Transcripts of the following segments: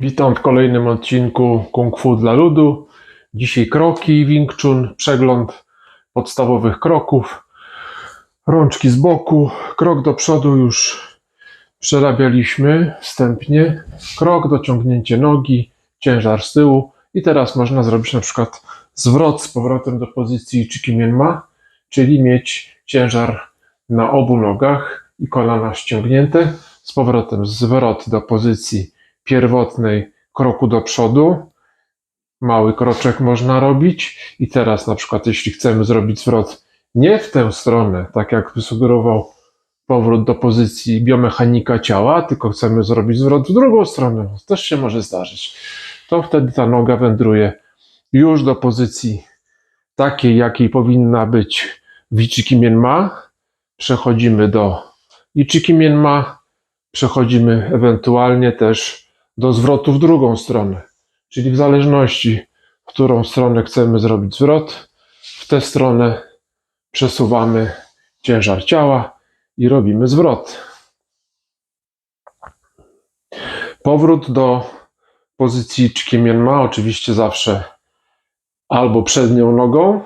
Witam w kolejnym odcinku Kung Fu dla ludu. Dzisiaj kroki Wing Chun, przegląd podstawowych kroków. Rączki z boku, krok do przodu już przerabialiśmy wstępnie. Krok, dociągnięcie nogi, ciężar z tyłu. I teraz można zrobić na przykład zwrot z powrotem do pozycji Chikimienma, czyli mieć ciężar na obu nogach i kolana ściągnięte. Z powrotem zwrot do pozycji pierwotnej kroku do przodu. Mały kroczek można robić. I teraz, na przykład, jeśli chcemy zrobić zwrot nie w tę stronę, tak jak wysugerował powrót do pozycji biomechanika ciała, tylko chcemy zrobić zwrot w drugą stronę, też się może zdarzyć, to wtedy ta noga wędruje już do pozycji takiej, jakiej powinna być w Ichikimienma. Przechodzimy do Ichikimienma, przechodzimy ewentualnie też do zwrotu w drugą stronę. Czyli w zależności, w którą stronę chcemy zrobić zwrot, w tę stronę przesuwamy ciężar ciała i robimy zwrot. Powrót do pozycji Chikimienma, oczywiście zawsze albo przednią nogą,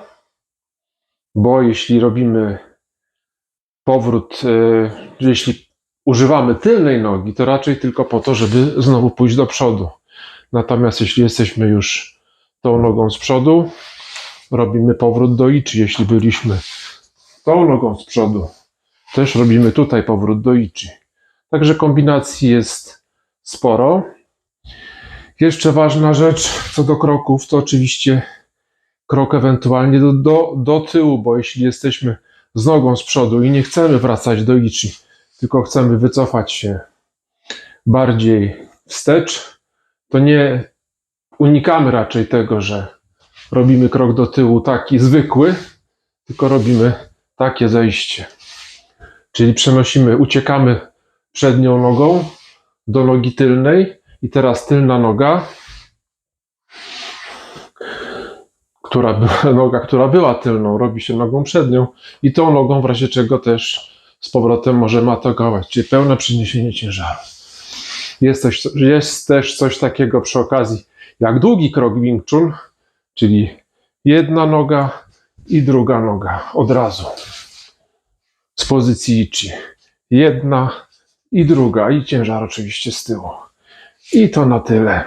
bo jeśli robimy powrót, e, jeśli używamy tylnej nogi, to raczej tylko po to, żeby znowu pójść do przodu. Natomiast jeśli jesteśmy już tą nogą z przodu, robimy powrót do ichi. Jeśli byliśmy tą nogą z przodu, też robimy tutaj powrót do ichi. Także kombinacji jest sporo. Jeszcze ważna rzecz co do kroków, to oczywiście krok ewentualnie do, do, do tyłu, bo jeśli jesteśmy z nogą z przodu i nie chcemy wracać do ichi, tylko chcemy wycofać się bardziej wstecz, to nie unikamy raczej tego, że robimy krok do tyłu taki zwykły, tylko robimy takie zejście. Czyli przenosimy, uciekamy przednią nogą do nogi tylnej i teraz tylna noga, która była, noga, która była tylną, robi się nogą przednią i tą nogą w razie czego też z powrotem możemy atakować, czyli pełne przeniesienie ciężaru. Jest, coś, jest też coś takiego przy okazji jak długi krok Wing Chun, czyli jedna noga i druga noga od razu z pozycji Ichi. Jedna i druga i ciężar oczywiście z tyłu. I to na tyle.